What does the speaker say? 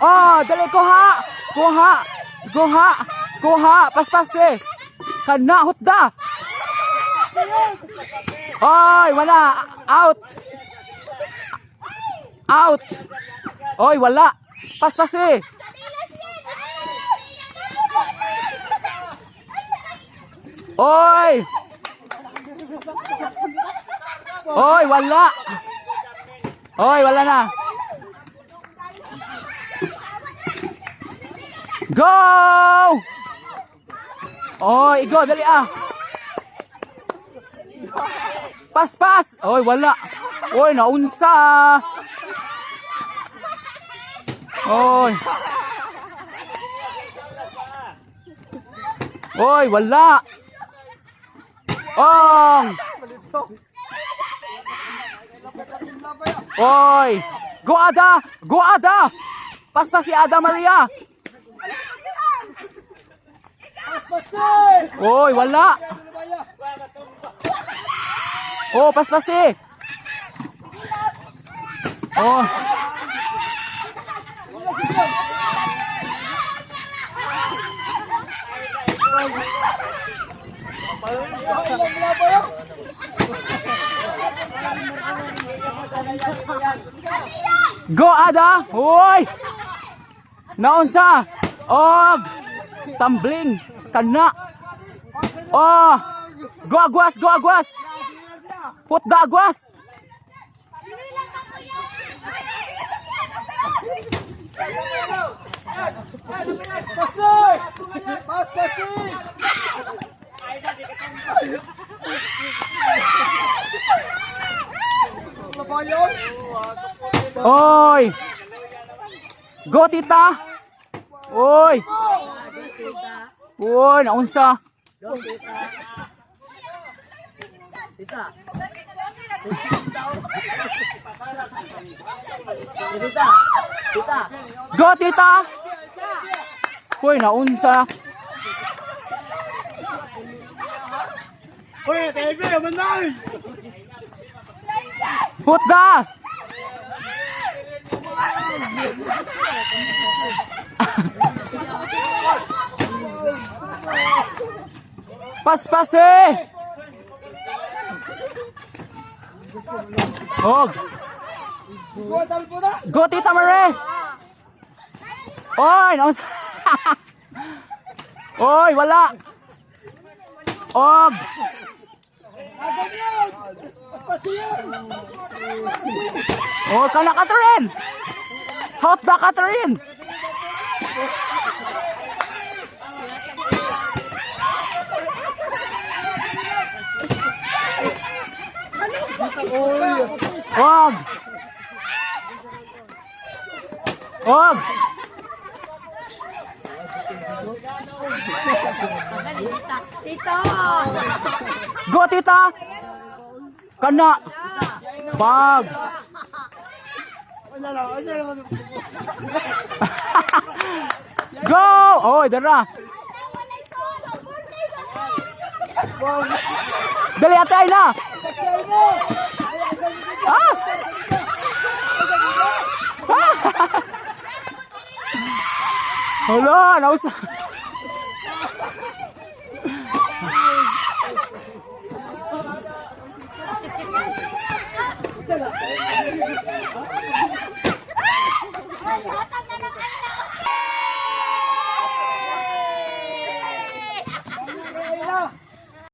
Oh, dali kuha. Kuha. Kuha. Kuha. Paspas eh. Kana hutda. Oy, wala. Out. Out. Oy, wala. Paspas eh. Oy. Oy, wala. Oy, wala na. Go! Oy, go, dali ah. Pas, pas. Oy, wala. Oy, naunsa. Oy. Oy, wala. Ong. Oy. Go Ada. Go Ada. Pas pas si Ada Maria. Oy, wala. Oh, pas pas eh. Oh. Go Ada. Hoy. Naunsa? Og tumbling kana. Oh. Go agwas, go agwas. Put the agwas. Oy. Go tita. Oy. Oy, naunsa? Go tita. Hoy, naunsa? Hoy, TV, manay! Put the. Paspas eh. Og. Go tita Mare. Oy? Oy, wala. Og. Oh, kana Catherine! Hot da Catherine! Wag! Wag! Tito! Go, tita! Kana! Bag! Go! Oy, dara! Dali ate ay na! Ah! Ah! Hala, nausa.